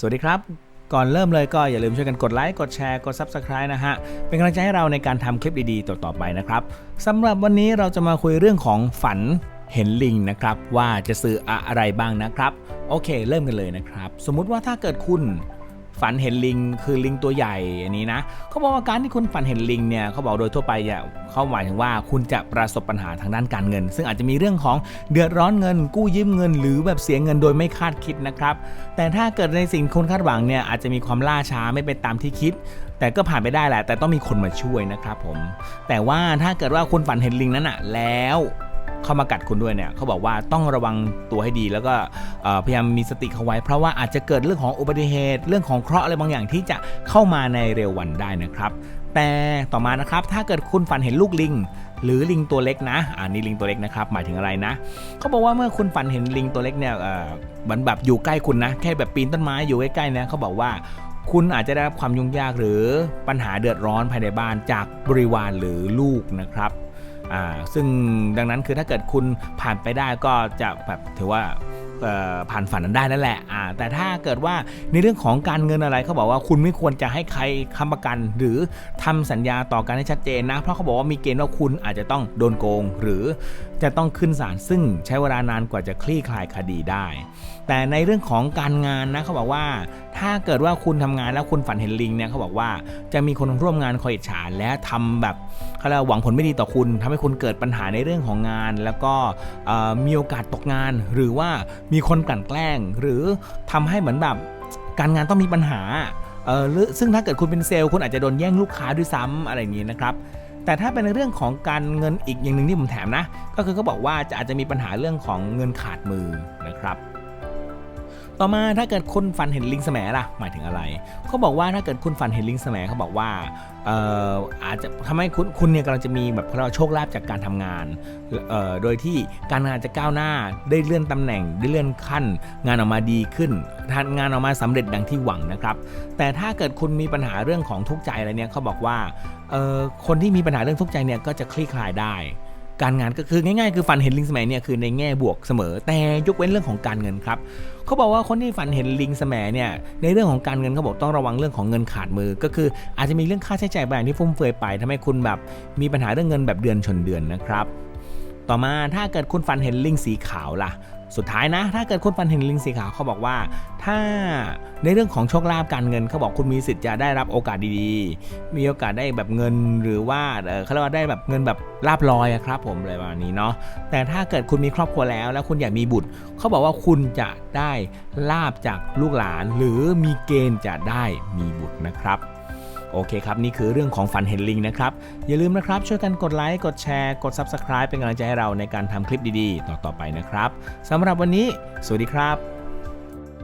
สวัสดีครับ ก่อนเริ่มเลยก็อย่าลืมช่วยกันกดไลค์ กดแชร์ กด Subscribe นะฮะ เป็นกำลังใจให้เราในการทำคลิปดีๆ ต่อๆไปนะครับสำหรับวันนี้เราจะมาคุยเรื่องของฝันเห็นลิงนะครับว่าจะสื่ออะไรบ้างนะครับ โอเค เริ่มกันเลยนะครับ สมมุติว่าถ้าเกิดคุณ ฝันเห็นลิงคือลิงตัวใหญ่อันนี้นะเขาบอกว่าการที่คุณฝันเห็นลิงเนี่ยเขาบอกโดยทั่วไปเนี่ยเขาหมายถึงว่าคุณจะประสบปัญหาทางด้านการเงิน ซึ่งอาจจะมีเรื่องของเดือดร้อนเงิน กู้ยืมเงิน หรือแบบเสียเงินโดยไม่คาดคิดนะครับ แต่ถ้าเกิดในสิ่งคุณคาดหวังเนี่ยอาจจะมีความล่าช้าไม่เป็นตามที่คิด แต่ก็ผ่านไปได้แหละ แต่ต้องมีคนมาช่วยนะครับผมแต่ว่าถ้าเกิดว่าคุณฝันเห็นลิงนั้นอะแล้ว เข้ามากัดคุณด้วยเนี่ยเขาบอกว่าต้องระวังตัวให้ดี แล้วก็พยายามมีสติเข้าไว้ เพราะว่าอาจจะเกิดเรื่องของอุบัติเหตุ เรื่องของเคราะห์อะไรบางอย่างที่จะเข้ามาในเร็ววันได้นะครับ แต่ต่อมานะครับถ้าเกิดคุณฝันเห็นลูกลิงหรือลิงตัวเล็กนะอ่านี่ลิงตัวเล็กนะครับหมายถึงอะไรนะเขาบอกว่าเมื่อคุณฝันเห็นลิงตัวเล็กเนี่ยเหมือนแบบอยู่ใกล้คุณนะแค่แบบปีนต้นไม้อยู่ใกล้ๆนี่ยเขาบอกว่าคุณอาจจะได้รับความยุ่งยากหรือปัญหาเดือดร้อนภายในบ้านจากบริวารหรือลูกนะครับ อ่าซึ่งดังนั้นคือถ้าเกิดคุณผ่านไปได้ก็จะแบบถือว่า ผ่านฝันนั้นได้นั่นแหละแต่ถ้าเกิดว่าในเรื่องของการเงินอะไรเขาบอกว่าคุณไม่ควรจะให้ใครค้ำประกัน หรือทำสัญญาต่อกันให้ชัดเจนนะเพราะเขาบอกว่ามีเกณฑ์ว่าคุณอาจจะต้องโดนโกง หรือจะต้องขึ้นศาลซึ่งใช้เวลานานกว่าจะคลี่คลายคดีได้ แต่ในเรื่องของการงานนะเขาบอกว่า ถ้าเกิดว่าคุณทำงานแล้วคุณฝันเห็นลิงเนี่ยเขาบอกว่าจะมีคนร่วมงานคอยอิจฉาและทำแบบเขาเรียกว่าหวังผลไม่ดีต่อคุณทำให้คุณเกิดปัญหาในเรื่องของงาน แล้วก็มีโอกาสตกงานหรือว่ามีคนกลั่นแกล้ง หรือทำให้เหมือนแบบการงานต้องมีปัญหาเออหรือซึ่งถ้าเกิดคุณเป็นเซลล์คุณอาจจะโดนแย่งลูกค้าด้วยซ้ำอะไรอย่างนี้นะครับแต่ถ้าเป็นในเรื่องของการเงินอีกอย่างหนึ่งที่ผมแถมนะ ก็คือเขาบอกว่าจะอาจจะมีปัญหาเรื่องของเงินขาดมือนะครับ ต่อมาถ้าเกิดคุณฝันเห็นลิงแสมล่ะหมายถึงอะไรเขาบอกว่าถ้าเกิดคุณฝันเห็นลิงแสมเขาบอกว่าเอ่ออาจจะทำให้คุณคุณเนี่ยกำลังจะมีแบบเขาเราโชคลาภจากการทำงานเอ่อโดยที่การงานจะก้าวหน้าได้เลื่อนตำแหน่งได้เลื่อนขั้น งานออกมาดีขึ้นทานงานออกมาสำเร็จดังที่หวังนะครับ แต่ถ้าเกิดคุณมีปัญหาเรื่องของทุกข์ใจอะไรเนี่ยเขาบอกว่าเอ่อคนที่มีปัญหาเรื่องทุกข์ใจเนี่ยก็จะคลี่คลายได้ การงานก็คือง่ายๆคือฝันเห็นลิงสมัยเนี่ยคือในแง่บวกเสมอ แต่ยกเว้นเรื่องของการเงินครับเขาบอกว่าคนที่ฝันเห็นลิงสมัยเนี่ยในเรื่องของการเงินเขาบอกต้องระวังเรื่องของเงินขาดมือ ก็คืออาจจะมีเรื่องค่าใช้จ่ายบางอย่างที่ฟุ่มเฟือยไปทำให้คุณแบบมีปัญหาเรื่องเงินแบบเดือนชนเดือนนะครับต่อมาถ้าเกิดคุณฝันเห็นลิงสีขาวล่ะ สุดท้ายนะ ถ้าเกิดคุณฝันเห็นลิงสีขาวเขาบอกว่า ถ้าในเรื่องของโชคลาภการเงินเขาบอกคุณมีสิทธิ์จะได้รับโอกาสดีๆ มีโอกาสได้แบบเงินหรือว่าเขาเรียกว่าได้แบบเงินแบบลาบลอยครับผมอะไรประมาณนี้เนาะแต่ถ้าเกิดคุณมีครอบครัวแล้ว แล้วคุณอยากมีบุตรเขาบอกว่าคุณจะได้ลาบจากลูกหลาน หรือมีเกณฑ์จะได้มีบุตรนะครับ โอเคครับ นี่คือเรื่องของฝันเห็นลิงนะครับ อย่าลืมนะครับ ช่วยกันกดไลค์กดแชร์กด Subscribe เป็นกำลังใจให้เราในการทำคลิปดีๆ ต่อๆไปนะครับสำหรับวันนี้ สวัสดีครับ